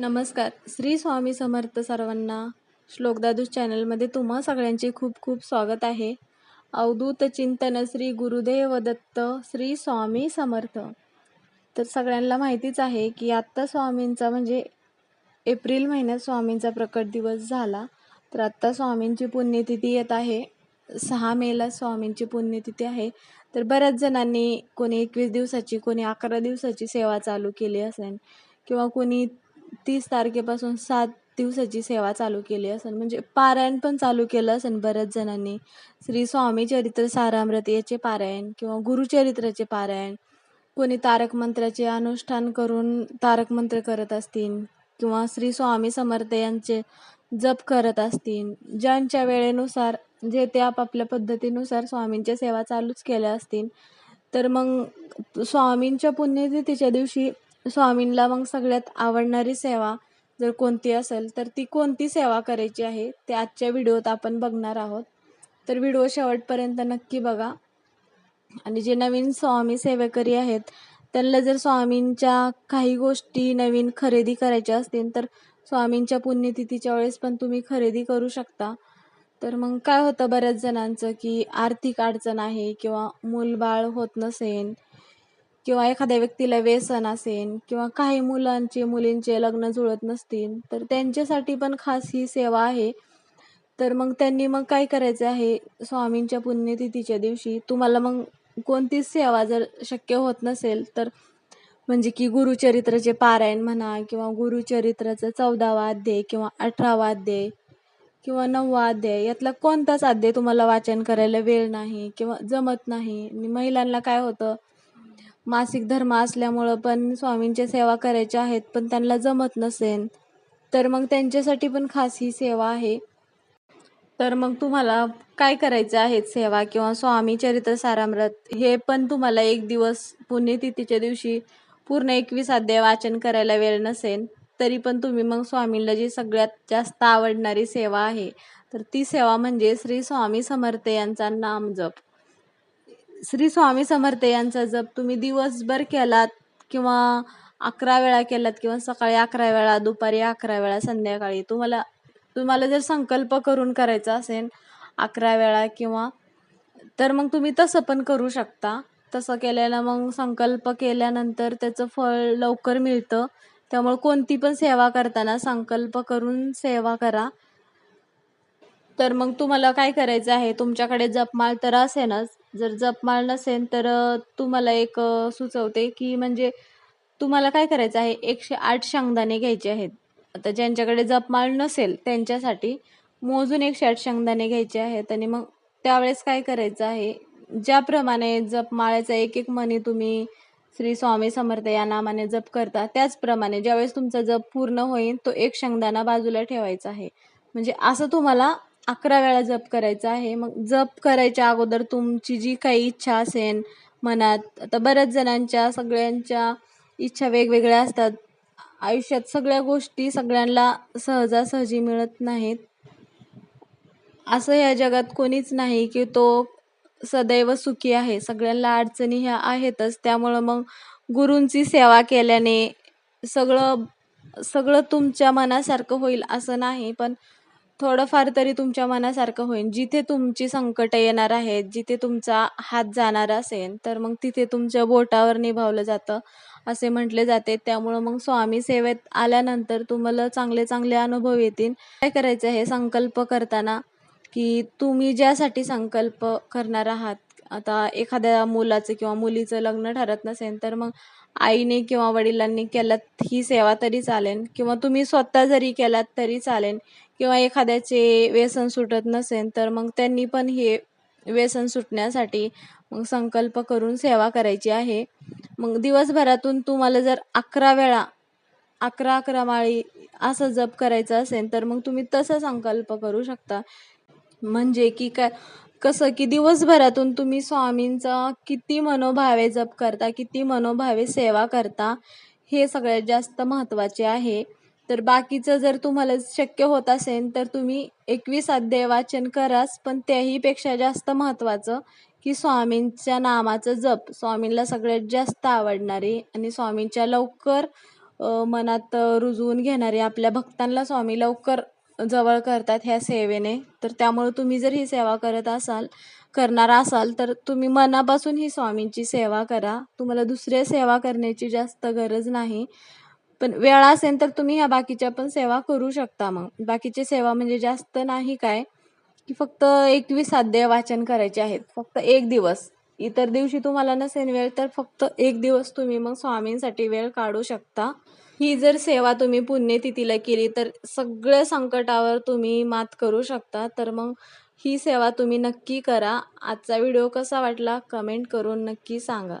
नमस्कार. श्री स्वामी समर्थ सर्वांना श्लोकदादू चॅनलमध्ये तुम्हा सगळ्यांचे खूप खूप स्वागत आहे. अवधूत चिंतन श्री गुरुदेव दत्त श्री स्वामी समर्थ. तर सगळ्यांना माहितीच आहे की आत्ता स्वामींचा म्हणजे एप्रिल महिन्यात स्वामींचा प्रकट दिवस झाला. तर आत्ता स्वामींची पुण्यतिथी येत आहे. सहा मेला स्वामींची पुण्यतिथी आहे. तर बऱ्याच जणांनी कोणी एकवीस दिवसाची कोणी अकरा दिवसाची सेवा चालू केली असेल किंवा कोणी तीस तारखेपासून सात दिवसाची सेवा चालू केली असेल म्हणजे पारायण पण चालू केलं असेल बऱ्याच जणांनी. श्री स्वामी चरित्र सारामृत याचे पारायण किंवा गुरुचरित्राचे पारायण. कोणी तारक मंत्राचे अनुष्ठान करून तारक मंत्र करत असतील किंवा श्री स्वामी समर्थ यांचे जप करत असतील. ज्यांच्या वेळेनुसार जे ते आपापल्या पद्धतीनुसार स्वामींच्या सेवा चालूच केल्या असतील. तर मग स्वामींच्या पुण्यतिथीच्या दिवशी स्वामींना मग सगळ्यात आवडणारी सेवा जर कोणती असेल तर ती कोणती सेवा करायची आहे ते आजच्या व्हिडिओत आपण बघणार आहोत. तर व्हिडिओ शेवटपर्यंत नक्की बघा. आणि जे नवीन स्वामी सेवेकरी आहेत त्यांना जर स्वामींच्या काही गोष्टी नवीन खरेदी करायच्या असतील तर स्वामींच्या पुण्यतिथीच्या वेळेस पण तुम्ही खरेदी करू शकता. तर मग काय होतं बऱ्याच जणांचं की आर्थिक अडचण आहे किंवा मूलबाळ होत नसेल किंवा एखाद्या व्यक्तीला व्यसन असेल किंवा काही मुलांचे मुलींचे लग्न जुळत नसतील तर त्यांच्यासाठी पण खास ही सेवा आहे. तर मग त्यांनी मग काय करायचं आहे? स्वामींच्या पुण्यतिथीच्या दिवशी तुम्हाला मग कोणतीच सेवा जर शक्य होत नसेल तर म्हणजे की गुरुचरित्राचे पारायण म्हणा किंवा गुरुचरित्राचा चौदावा अध्याय किंवा अठरावा अध्याय किंवा नववा अध्याय यातला कोणताच अध्याय तुम्हाला वाचन करायला वेळ नाही किंवा जमत नाही. आणि महिलांना काय होतं? मासिक धर्म असल्यामुळं पण स्वामींच्या सेवा करायच्या आहेत पण त्यांना जमत नसेल तर मग त्यांच्यासाठी पण खास ही सेवा आहे. तर मग तुम्हाला काय करायचं आहे सेवा किंवा स्वामी चरित्र सारामृत हे पण तुम्हाला एक दिवस पुण्यतिथीच्या दिवशी पूर्ण एकवीस अध्याय वाचन करायला वेळ नसेल तरी पण तुम्ही मग स्वामींना जी सगळ्यात जास्त आवडणारी सेवा आहे तर ती सेवा म्हणजे श्री स्वामी समर्थ यांचा नाम जप श्री स्वामी समर्थ यांचा जप तुम्ही दिवसभर केलात किंवा अकरा वेळा केलात किंवा सकाळी अकरा वेळा दुपारी अकरा वेळा संध्याकाळी तुम्हाला तुम्हाला जर संकल्प करून करायचा असेल अकरा वेळा किंवा तर मग तुम्ही तसं पण करू शकता. तसं केल्यानं मग संकल्प केल्यानंतर त्याचं फळ लवकर मिळतं. त्यामुळे कोणती पण सेवा करताना संकल्प करून सेवा करा. तर मग तुम्हाला काय करायचं आहे? तुमच्याकडे जपमाळ तर असेलच. जर जपमाळ नसेल तर तुम्हाला एक सुचवते की म्हणजे तुम्हाला काय करायचं आहे? एकशे आठ शेंगदाणे घ्यायचे आहेत. आता ज्यांच्याकडे जपमाळ नसेल त्यांच्यासाठी मोजून एकशे आठ शेंगदाणे घ्यायचे आहेत आणि मग त्यावेळेस काय करायचं आहे? ज्याप्रमाणे जपमाळ्याचा एक एक मनी तुम्ही श्री स्वामी समर्थ या नामाने जप करता त्याचप्रमाणे ज्यावेळेस तुमचा जप पूर्ण होईल तो एक शेंगदाणा बाजूला ठेवायचा आहे. म्हणजे असं तुम्हाला अकरा वेळा जप करायचा आहे. मग जप करायच्या अगोदर तुमची जी काही इच्छा असेल मनात आता बऱ्याच जणांच्या सगळ्यांच्या इच्छा वेगवेगळ्या असतात. आयुष्यात सगळ्या गोष्टी सगळ्यांना सहजासहजी मिळत नाहीत. असं या जगात कोणीच नाही की तो सदैव सुखी आहे. सगळ्यांना अडचणी ह्या आहेतच. त्यामुळं मग गुरूंची सेवा केल्याने सगळं सगळं तुमच्या मनासारखं होईल असं नाही. पण थोडंफार तरी तुमच्या मनासारखं होईल जिथे तुमची संकटं येणार आहेत जिथे तुमचा हात जाणार असेल तर मग तिथे तुमच्या बोटावर निभावलं जातं असे म्हटले जाते. त्यामुळं मग स्वामी सेवेत आल्यानंतर तुम्हाला चांगले चांगले अनुभव येतील. काय करायचं हे संकल्प करताना की तुम्ही ज्यासाठी संकल्प करणार आहात आता एखाद्या मुलाचं किंवा मुलीचं लग्न ठरत नसेल तर मग आईने किंवा वडिलांनी केलात ही सेवा तरी चालेल. किंवा तुम्ही स्वतः जरी केलात तरी चालेल. किंवा एखाद्याचे व्यसन सुटत नसेल तर मग त्यांनी पण हे व्यसन सुटण्यासाठी मग संकल्प करून सेवा करायची आहे. मग दिवसभरातून तुम्हाला जर अकरा वेळा अकरा अकरा माळी असं जप करायचं असेल तर मग तुम्ही तसा संकल्प करू शकता. म्हणजे की काय कसं की दिवसभरातून तुम्ही स्वामींचा किती मनोभावे जप करता किती मनोभावे सेवा करता हे सगळ्यात जास्त महत्त्वाचे आहे. तर बाकीचं जर तुम्हाला शक्य होत असेल तर तुम्ही एकवीस अध्याय वाचन कराच पण त्याहीपेक्षा जास्त महत्त्वाचं की स्वामींच्या नामाचं जप. स्वामींना सगळ्यात जास्त आवडणारे आणि स्वामींच्या लवकर मनात रुजवून घेणारे आपल्या भक्तांना स्वामी लवकर जवळ करतात ह्या सेवेने तर त्यामुळे तुम्ही जर ही सेवा करत असाल करणार असाल तर तुम्ही मनापासून ही स्वामींची सेवा करा. तुम्हाला दुसऱ्या सेवा करण्याची जास्त गरज नाही. पण वेळ असेल तर तुम्ही ह्या बाकीच्या पण सेवा करू शकता मग. बाकीची सेवा म्हणजे जास्त नाही काय की फक्त एकवीस अध्याय वाचन करायचे आहेत. फक्त एक दिवस. इतर दिवशी तुम्हाला नसेल वेळ तर फक्त एक दिवस तुम्ही मग स्वामींसाठी वेळ काढू शकता. ही जर सेवा तुम्ही पुण्यतिथीला केली तर सगळ्या संकटावर तुम्ही मात करू शकता. तर मग ही सेवा तुम्ही नक्की करा. आजचा व्हिडिओ कसा वाटला कमेंट करून नक्की सांगा.